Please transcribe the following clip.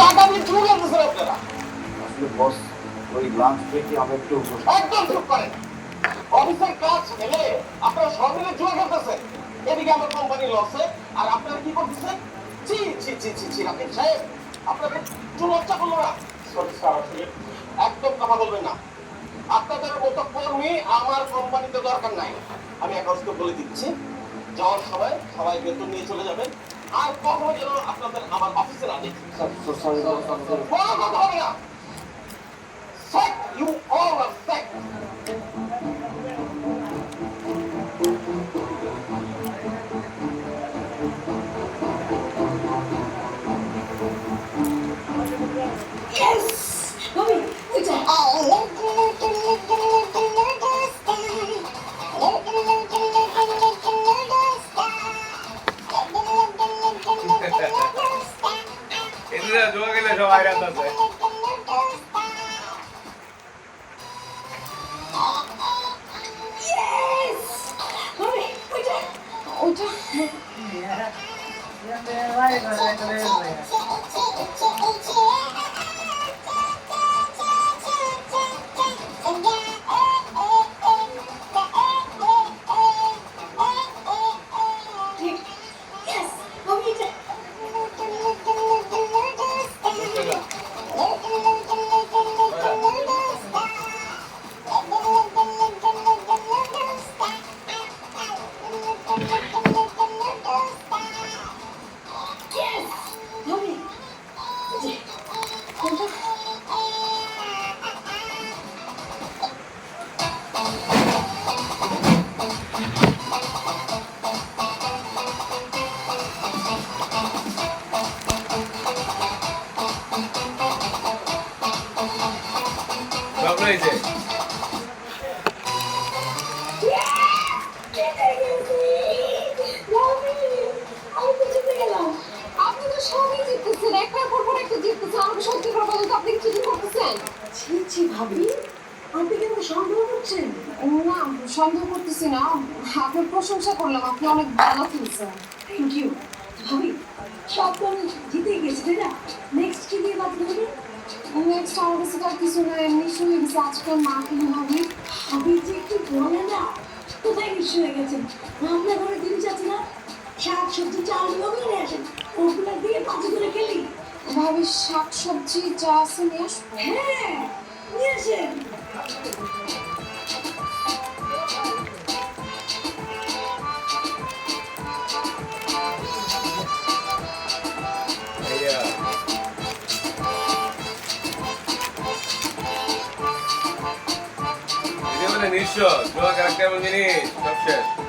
টাকা দিয়ে চুরি করতেছেন আপনারা আসলে বস ওই লাঞ্চ ব্রেকে আমরা একটু একদম চুপ করেন। অফিসের কাজ ফেলে আপনারা সব মিলে জুয়া খেলতেছেন। এদিকে আমার কোম্পানি লসে আর আপনারা কি করতেছেন? ছি ছি ছি ছি ছি রাকেশ সাহেব আপনাদের একটু লজ্জা করল না? সরি স্যার আসলে। একদম কথা বলবেন না। আপনাদের মতো কর্মী আমার কোম্পানিতে দরকার নাই। আমি একাউন্টকে বলে দিচ্ছি। যাওয়ার সময় সবাই বেতন নিয়ে চলে যাবেন। আর কখনো যেন আপনাদের আমার অফিসে না দেখি স্যার, so sorry, boss, আমাদের কোনো কথা হবে না Sack you all are sack. জোয়া গেলে সবাই রাত কেন সন্দেহ করতেছি না। আপনার প্রশংসা করলাম। আপনি অনেক ভালো খেলছেন। থ্যাংক ইউ ভাবি সব জিতে গেছি তাই না? নেক্সট কি দিয়ে বাদ নেক্সট আমার কাছে না এমনি শুয়ে গেছে। আজকে মা ভাবি? ভাবি যে একটু বলে না? কোথায় কিছু হয়ে গেছেন আমরা ঘরে জিনিস আছে না? শাক সবজি চাল ওগুলো আসেন ওগুলো দিয়ে পাঁচ করে খেলি। ভাবি শাক সবজি যা আছে নিয়ে আসব? হ্যাঁ নিয়ে আসেন নিঃস্ব। জোয়া এমন জিনিস সব শেষ।